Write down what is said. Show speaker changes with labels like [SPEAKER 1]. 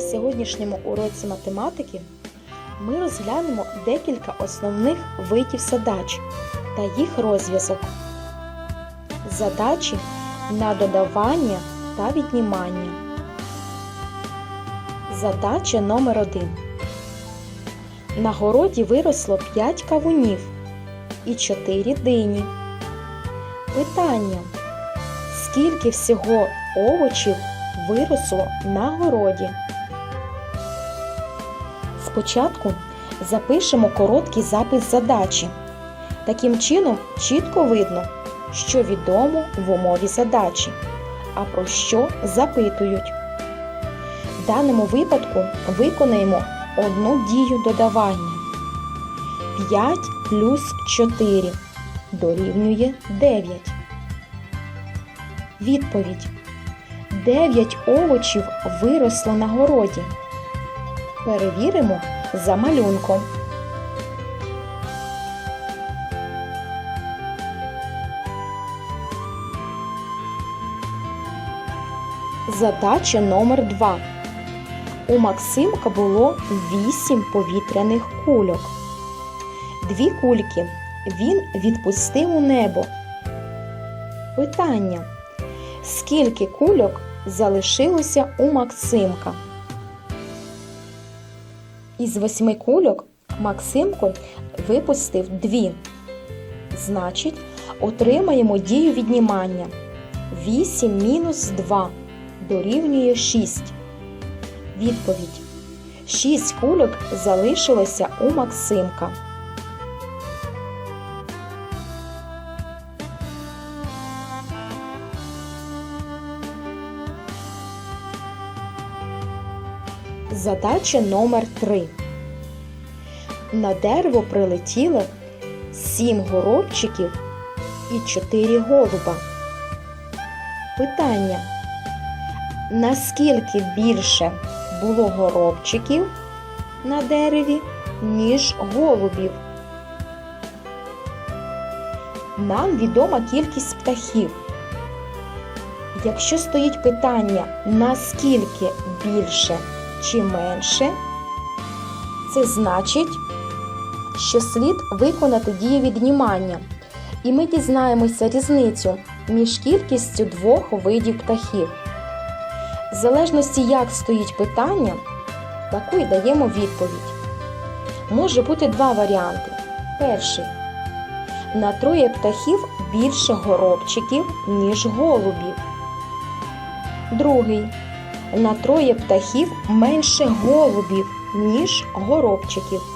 [SPEAKER 1] сьогоднішньому уроці математики ми розглянемо декілька основних видів задач та їх розв'язок. Задачі на додавання та віднімання. Задача номер 1 На городі виросло 5 кавунів і 4 дині. Питання. Скільки всього овочів виросло на городі? Спочатку запишемо короткий запис задачі. Таким чином чітко видно, що відомо в умові задачі, а про що запитують. В даному випадку виконаємо одну дію додавання. 5 плюс 4 дорівнює 9. Відповідь. 9 овочів виросло на городі. Перевіримо за малюнком. Задача номер 2. У Максимка було 8 повітряних кульок. Дві кульки він відпустив у небо. Питання. Скільки кульок залишилося у Максимка? Із восьми кульок Максимко випустив дві. Значить, отримаємо дію віднімання. 8 мінус 2 дорівнює 6. Відповідь. 6 кульок залишилося у Максимка. Задача номер 3. На дерево прилетіло 7 горобчиків і 4 голуба. Питання. Наскільки більше було горобчиків на дереві, ніж голубів? Нам відома кількість птахів. Якщо стоїть питання, наскільки більше чи менше, це значить, що слід виконати дію віднімання. І ми дізнаємося різницю між кількістю двох видів птахів. В залежності, як стоїть питання, таку й даємо відповідь. Може бути два варіанти. Перший. На троє птахів більше горобчиків, ніж голубів. Другий. На троє птахів менше голубів, ніж горобчиків.